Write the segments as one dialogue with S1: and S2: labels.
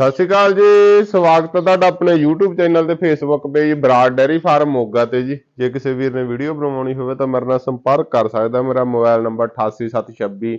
S1: ਸਤਿ ਸ਼੍ਰੀ ਅਕਾਲ ਜੀ, ਸਵਾਗਤ ਹੈ ਤੁਹਾਡਾ ਆਪਣੇ YouTube ਚੈਨਲ ਤੇ Facebook page Brar dairy farm Moga ਤੇ ਜੀ। ਜੇ ਕਿਸੇ ਵੀਰ ਨੇ ਵੀਡੀਓ ਬਣਾਉਣੀ ਹੋਵੇ ਤਾਂ ਮੇਰੇ ਨਾਲ ਸੰਪਰਕ ਕਰ ਸਕਦਾ ਮੇਰਾ ਮੋਬਾਈਲ ਨੰਬਰ 8876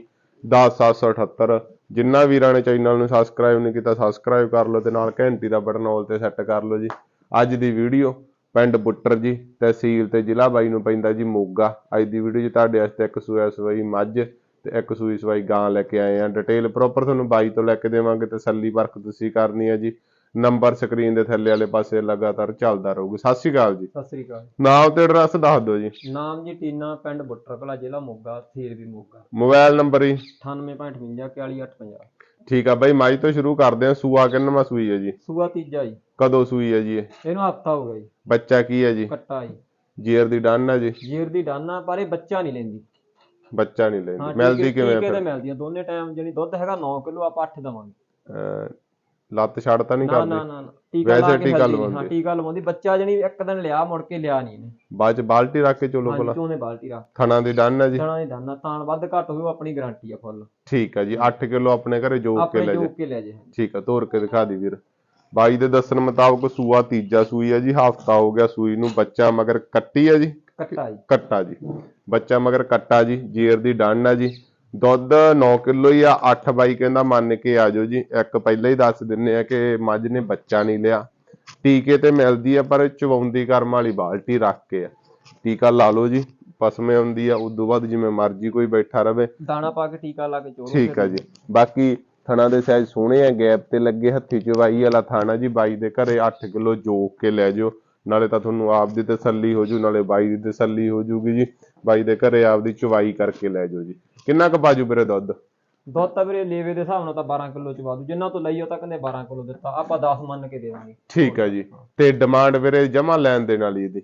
S1: 10778 ਜਿੰਨਾ ਵੀਰਾਂ ਨੇ ਚੈਨਲ ਨੂੰ ਸਬਸਕ੍ਰਾਈਬ ਨਹੀਂ ਕੀਤਾ ਸਬਸਕ੍ਰਾਈਬ ਕਰ ਲਓ ਤੇ ਨਾਲ ਘੰਟੀ ਦਾ ਬਟਨ ਆਲ ਤੇ ਸੈੱਟ ਕਰ ਲਓ ਜੀ। ਅੱਜ ਦੀ ਵੀਡੀਓ ਪਿੰਡ ਬੁੱਟਰ ਜੀ, ਤਹਿਸੀਲ ਤੇ ਜ਼ਿਲ੍ਹਾ ਬਾਈ ਨੂੰ ਪੈਂਦਾ ਜੀ ਮੋਗਾ। ਅੱਜ ਦੀ ਵੀਡੀਓ 'ਚ ਤੁਹਾਡੇ ਵਾਸਤੇ ਇੱਕ ਸੂਆ ਸਵਾਈ ਮੱਝ ਤੇ ਇੱਕ ਸੂਈ ਸਵਾਈ ਗਾਂ ਲੈ ਕੇ ਆਏ ਆ। ਡਿਟੇਲ ਪ੍ਰੋਪਰ ਤੁਹਾਨੂੰ ਬਾਈ ਤੋਂ ਲੈ ਕੇ ਦੇਵਾਂਗੇ ਤਸੱਲੀ ਪਰਖ ਤੁਸੀਂ ਕਰਨੀ ਹੈ ਜੀ। ਨੰਬਰ ਸਕਰੀਨ ਦੇ ਥੱਲੇ ਵਾਲੇ ਪਾਸੇ ਲਗਾਤਾਰ ਚੱਲਦਾ ਰਹੂਗਾ। ਸਤਿ ਸ਼੍ਰੀ ਅਕਾਲ ਜੀ।
S2: ਸਤਿ ਸ੍ਰੀ ਅਕਾਲ।
S1: ਨਾਮ ਤੇ ਐਡਰੈਸ ਦੱਸ ਦਿਓ ਜੀ।
S2: ਨਾਮ ਜੀ ਟੀਨਾ ਪਿੰਡ ਬੁੱਟਰ ਕਲਾ ਜ਼ਿਲ੍ਹਾ ਮੋਗਾ ਤਹਿਸੀਲ ਵੀ ਮੋਗਾ।
S1: ਮੋਬਾਈਲ ਨੰਬਰ ਜੀ।
S2: 9858
S1: ਠੀਕ ਆ ਬਾਈ ਮਾਈ ਤੋਂ ਸ਼ੁਰੂ ਕਰਦੇ ਆ। ਸੂਆ ਕਿੰਨਵਾਂ ਸੂਈ ਹੈ ਜੀ?
S2: ਸੂਆ ਤੀਜਾ ਜੀ।
S1: ਕਦੋਂ ਸੂਈ ਹੈ ਜੀ ਇਹ?
S2: ਇਹਨੂੰ ਹਫਤਾ ਹੋ ਗਿਆ ਜੀ।
S1: ਬੱਚਾ ਕੀ ਹੈ ਜੀ?
S2: ਕੱਟਾ ਜੀ।
S1: ਜੀਰ ਦੀ ਡਨ ਹੈ ਜੀ।
S2: ਜੀਰ ਦੀ ਡਾਨਾ ਪਰ ਇਹ ਬੱਚਾ ਨਹੀਂ ਲੈਂਦੀ।
S1: ਬੱਚਾ ਨਹੀਂ
S2: ਹਾਂ,
S1: ਲੈਂਦੀ ਮਿਲਦੀ ਕਿਵੇਂ
S2: ਟੀਕੇ ਤੇ
S1: ਫਿਰ?
S2: ਮਿਲਦੀ ਆ ਦੋਨੇ ਟਾਈਮ ਜਿਹੜੀ ਦੁੱਧ ਹੈਗਾ 9 ਕਿਲੋ ਆਪਾਂ 8 ਦਵਾਂਗੇ।
S1: ਅਹ, ਲੱਤ ਛੱਡ ਤਾਂ ਨਹੀਂ
S2: ਨਾ ਨਾ
S1: ਕਰਦੀ?
S2: ਨਾ ਨਾ, ਟੀਕਾ
S1: ਵੈਸੇ
S2: ਲਾ ਕੇ
S1: ਟੀਕਾ
S2: ਹਲਦੀ
S1: ਲਵਾਉਂਦੀ।
S2: ਹਾਂ ਟੀਕਾ ਲਵਾਉਂਦੀ। ਬੱਚਾ ਜਣੀ ਇੱਕ ਦਿਨ ਲਿਆ ਮੁੜ ਕੇ ਲਿਆ ਨਹੀਂ ਇਹਨੇ।
S1: ਬਾਅਦ ਚ ਬਾਲਟੀ ਰੱਖ ਕੇ ਚਲੋ
S2: ਹਾਂਜੀ
S1: ਭਲਾ
S2: ਚੋਨੇ ਬਾਲਟੀ ਰੱਖ
S1: ਥਣਾ ਦੀ ਡਨ ਹੈ ਜੀ।
S2: ਛਣਾ ਦੀ ਡਾਨਾ ਤਾਂ ਵੱਧ ਘੱਟ ਉਹ ਆਪਣੀ ਗਾਰੰਟੀ ਆ ਫੁੱਲ
S1: ਠੀਕ ਹੈ ਜੀ 8 ਕਿਲੋ ਆਪਣੇ ਘਰੇ ਜੋਕ ਕੇ
S2: ਆਪਣੇ
S1: ਲੈ ਜਾ
S2: ਜੋਕ ਕੇ ਲੈ ਜੇ
S1: ਠੀਕ ਆ ਤੋਰ ਕੇ ਦਿਖਾ ਦੀ ਵੀਰ। ਬਾਈ ਦੇ ਦੱਸਣ ਮੁਤਾਬਕ ਸੂਆ ਤੀਜਾ ਸੂਈ ਹੈ ਜੀ ਹਫਤਾ ਹੋ ਗਿਆ ਸੂਈ ਨੂੰ ਬੱਚਾ ਮਗਰ ਕੱਟੀ ਹੈ ਜੀ।
S2: ਕੱਟਾ ਜੀ।
S1: ਕੱਟਾ ਜੀ। ਬੱਚਾ ਮਗਰ ਕੱਟਾ ਜੀ ਜੀਰ ਦੀ ਡੰਡ ਆ ਜੀ। ਦੁੱਧ 9 ਕਿਲੋ ਹੀ ਆ 8 ਬਾਈ ਕਹਿੰਦਾ ਮੰਨ ਕੇ ਆ ਜਾਓ ਜੀ। ਇੱਕ ਪਹਿਲਾਂ ਹੀ ਦੱਸ ਦਿੰਨੇ ਆ ਕਿ ਮੱਝ ਨੇ ਬੱਚਾ ਨਹੀਂ ਲਿਆ। ਟੀਕੇ ਤੇ ਮਿਲਦੀ ਆ ਪਰ ਚਵਾਉਂਦੀ ਕਰਮ ਵਾਲੀ ਬਾਲਟੀ ਰੱਖ ਕੇ ਆ। ਟੀਕਾ ਲਾ ਲਓ ਜੀ ਪਸਮੇ ਹੁੰਦੀ ਆ ਉਦੋਂ ਬਾਅਦ ਜਿਵੇਂ ਮਰਜ਼ੀ ਕੋਈ ਬੈਠਾ ਰਵੇ।
S2: ਦਾਣਾ ਪਾ ਕੇ ਟੀਕਾ ਲਾ ਕੇ ਚੋਰੋ
S1: ਠੀਕ ਆ ਜੀ। ਬਾਕੀ ਥਣਾ ਦੇ ਸਾਈਜ਼ ਸੋਹਣੇ ਆ ਗੈਪ ਤੇ ਲੱਗੇ ਹੱਥੀ ਚਵਾਈ ਵਾਲਾ ਥਾਣਾ ਜੀ ਬਾਈ ਦੇ ਘਰੇ 8 ਕਿਲੋ ਜੋਕ ਕੇ ਲੈ ਜਾਓ। ਨਾਲੇ ਤਾਂ ਤੁਹਾਨੂੰ ਆਪ ਦੀ ਤਸੱਲੀ ਹੋ ਜੂ ਨਾਲੇ ਬਾਈ ਦੀ ਤਸੱਲੀ ਹੋ ਜੂਗੀ ਜੀ। ਬਾਈ ਦੇ ਘਰੇ ਆਪ ਦੀ ਚਵਾਈ ਕਰਕੇ ਲੈ ਜਾਓ ਜੀ। ਕਿੰਨਾ ਕੁ ਬਾਜੂ ਵੀਰੇ ਦੁੱਧ?
S2: ਦੁੱਧ ਤਾਂ ਵੀਰੇ ਲੇਵੇ ਦੇ ਹਿਸਾਬ ਨਾਲ ਤਾਂ 12 ਕਿਲੋ ਚ ਵਾਧੂ। ਜਿੰਨਾ ਤੋਂ ਲਈ ਉਹ ਤਾਂ ਕਹਿੰਦੇ 12 ਕਿਲੋ ਦਿੱਤਾ। ਆਪਾਂ 10 ਮੰਨ ਕੇ ਦੇ ਦਾਂਗੇ
S1: ਠੀਕ ਆ ਜੀ। ਤੇ ਡਿਮਾਂਡ ਵੀਰੇ ਜਮਾ ਲੈਣ ਦੇਣ ਵਾਲੀ ਇਹਦੀ?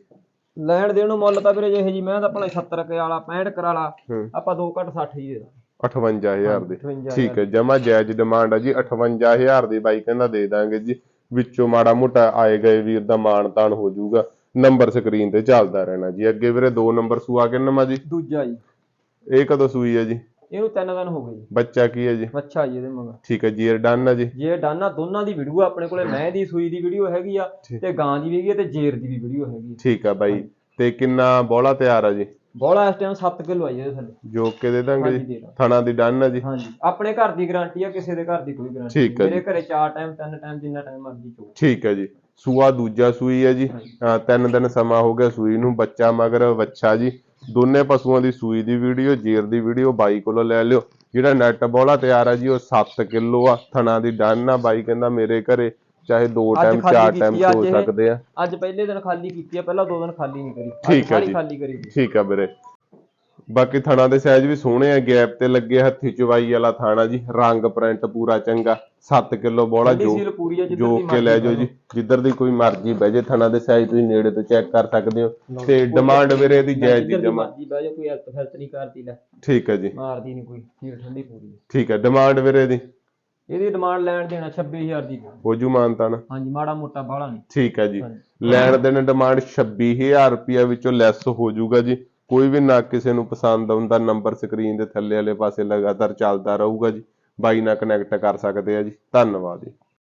S2: ਲੈਣ ਦੇਣ ਨੂੰ ਮੁੱਲ ਤਾਂ ਵੀਰੇ ਜਿਹੇ ਜੀ ਮੈਂ ਤਾਂ ਭਲੇ 70 ਰੁਪਏ ਵਾਲਾ 65 ਕਰਾਲਾ
S1: ਹੂੰ।
S2: ਆਪਾਂ 2 ਘੱਟ 60 ਹੀ ਦੇ ਦਾਂਗੇ।
S1: 58000 ਦੀ।
S2: 58
S1: ਠੀਕ ਹੈ ਜਮਾ ਜਾਇਜ਼ ਡਿਮਾਂਡ ਆ ਜੀ। 58000 ਦੀ ਬਾਈ ਕਹਿੰਦਾ ਦੇ ਦਾਂਗੇ ਜੀ। ਵਿੱਚੋਂ ਮਾੜਾ ਮੋਟਾ ਆਏ ਗਏ ਵੀਰ ਦਾ ਮਾਣ ਤਾਣ ਹੋ ਜਾਊਗਾ। ਨੰਬਰ ਸਕਰੀਨ ਤੇ ਚੱਲਦਾ ਰਹਿਣਾ ਜੀ। ਅੱਗੇ ਵੀਰੇ ਦੋ ਨੰਬਰ ਸੂਆ ਕਿੰਨਵਾਂ ਜੀ?
S2: ਦੂਜਾ ਜੀ।
S1: ਇਹ ਕਦੋਂ ਸੂਈ ਹੈ ਜੀ?
S2: ਇਹਨੂੰ ਤਿੰਨ ਦਿਨ ਹੋ ਗਏ ਜੀ।
S1: ਬੱਚਾ ਕੀ ਹੈ ਜੀ?
S2: ਅੱਛਾ ਜੀ ਇਹਦੇ ਮਗਰ।
S1: ਠੀਕ ਹੈ ਜੀਰ ਡਨ ਹੈ ਜੀ?
S2: ਜੇ ਡਾਨਾ ਦੋਨਾਂ ਦੀ ਵੀਡੀਓ ਆਪਣੇ ਕੋਲੇ। ਮੈਂ ਦੀ ਸੂਈ ਦੀ ਵੀਡੀਓ ਹੈਗੀ ਆ ਤੇ ਗਾਂ ਦੀ ਵੀ ਹੈਗੀ ਆ ਤੇ ਜੇਰ ਦੀ ਵੀ ਵੀਡੀਓ ਹੈਗੀ ਆ।
S1: ਠੀਕ ਆ ਬਾਈ। ਤੇ ਕਿੰਨਾ ਬੋਲਾ ਤਿਆਰ ਆ ਜੀ?
S2: ਬੋਲਾ ਇਸ ਟਾਈਮ 7 ਕਿਲੋ ਆਈ ਇਹਦੇ ਥੱਲੇ।
S1: ਜੋਕ ਕੇ ਦੇ ਦਾਂਗੇ ਜੀ। ਥਣਾ ਦੀ ਡਨ ਹੈ ਜੀ।
S2: ਹਾਂਜੀ। ਆਪਣੇ ਘਰ ਦੀ ਗਾਰੰਟੀ ਆ ਕਿਸੇ ਦੇ ਘਰ ਦੀ ਕੋਈ ਗਾਰੰਟੀ ਮੇਰੇ ਘਰੇ 4 ਟਾਈਮ 3 ਟਾਈਮ ਜਿੰਨਾ ਟਾਈਮ ਮਰਜ਼ੀ ਚੋ।
S1: ਠੀਕ ਹੈ ਜੀ। ਸੂਆ ਦੂਜਾ ਸੂਈ ਹੈ ਜੀ। ਹਾਂ, ਤਿੰਨ ਦਿਨ ਸਮਾਂ ਹੋ ਗਿਆ ਸੂਈ ਨੂੰ। ਬੱਚਾ ਮਗਰ ਬੱਚਾ ਜੀ। ਦੋਨੇ ਪਸ਼ੂਆਂ ਦੀ ਸੂਈ ਦੀ ਵੀਡੀਓ ਜੀਰ ਦੀ ਵੀਡੀਓ ਬਾਈ ਕੋਲੋਂ ਲੈ ਲਿਓ। ਜਿਹੜਾ ਨੈਟ ਬੋਲਾ ਤਿਆਰ ਆ ਜੀ ਉਹ 7 ਕਿਲੋ ਆ। ਥਣਾ ਦੀ ਡਨ ਆ। ਬਾਈ ਕਹਿੰਦਾ ਮੇਰੇ ਘਰੇ ਚਾਹੇ ਦੋ ਟਾਈਮ ਚਾਰ ਟਾਈਮ
S2: ਇਹ।
S1: ਸਕਦੇ ਆ।
S2: ਅੱਜ ਪਹਿਲੇ ਦਿਨ ਖਾਲੀ ਕੀਤੀ ਆ ਪਹਿਲਾਂ ਦੋ ਦਿਨ ਖਾਲੀ ਨਹੀਂ ਕਰੀ।
S1: ਠੀਕ ਹੈ ਜੀ।
S2: ਖਾਲੀ ਕਰੀ ਜੀ।
S1: ਠੀਕ ਆ ਵੀਰੇ। ਬਾਕੀ ਥਣਾ ਦੇ ਸਾਈਜ਼ ਵੀ ਸੋਹਣੇ ਆ ਗੈਪ ਤੇ ਲੱਗੇ ਹੱਥੀ ਚਵਾਈ ਵਾਲਾ ਥਾਣਾ ਜੀ ਰੰਗ ਪ੍ਰਿੰਟ ਪੂਰਾ ਚੰਗਾ 7 ਕਿਲੋ ਬੋਲਾ ਜੋ ਜੋ ਕੇ ਲੈ ਜਾਓ ਜੀ ਜਿੱਧਰ ਦੀ ਕੋਈ ਮਰਜ਼ੀ ਬਹਿ ਜੇ ਥਣਾ ਦੇ ਸਾਈਜ਼ ਤੁਸੀਂ ਨੇੜੇ ਤੋਂ ਚੈੱਕ ਕਰ ਸਕਦੇ ਹੋ ਤੇ ਡਿਮਾਂਡ ਵੀਰੇ ਦੀ ਜਾਇਜ਼ ਦੀ ਜਮਾ
S2: ਕੋਈ ਨਹੀਂ ਕਰਦੀ ਲੈ।
S1: ਠੀਕ ਹੈ ਜੀ।
S2: ਮਾਰਦੀ ਨਹੀਂ ਕੋਈ ਸੀਲ ਠੰਡੀ ਪੂਰੀ।
S1: ਠੀਕ ਹੈ ਡਿਮਾਂਡ ਵੀਰੇ ਦੀ।
S2: ਇਹਦੀ ਡਿਮਾਂਡ ਲੈਣ ਦੇਣਾ 26000 ਦੀ।
S1: ਹੋ ਜੂ ਮਾਨਤਾ ਨਾ।
S2: ਹਾਂਜੀ ਮਾੜਾ ਮੋਟਾ ਬਾਹਲਾ ਨਹੀਂ।
S1: ਠੀਕ ਹੈ ਜੀ। ਲੈਣ ਦੇਣ ਡਿਮਾਂਡ 26000 ਰੁਪਇਆ ਵਿੱਚੋਂ ਲੈਸ ਹੋ ਜਾਊਗਾ ਜੀ। ਕੋਈ ਵੀ ਨਾ ਕਿਸੇ ਨੂੰ ਪਸੰਦ ਆਉਂਦਾ ਨੰਬਰ ਸਕਰੀਨ ਦੇ ਥੱਲੇ ਵਾਲੇ ਪਾਸੇ ਲਗਾਤਾਰ ਚੱਲਦਾ ਰਹੂਗਾ ਜੀ। ਬਾਈ ਨਾਲ ਕਨੈਕਟ ਕਰ ਸਕਦੇ ਆ ਜੀ। ਧੰਨਵਾਦ ਜੀ।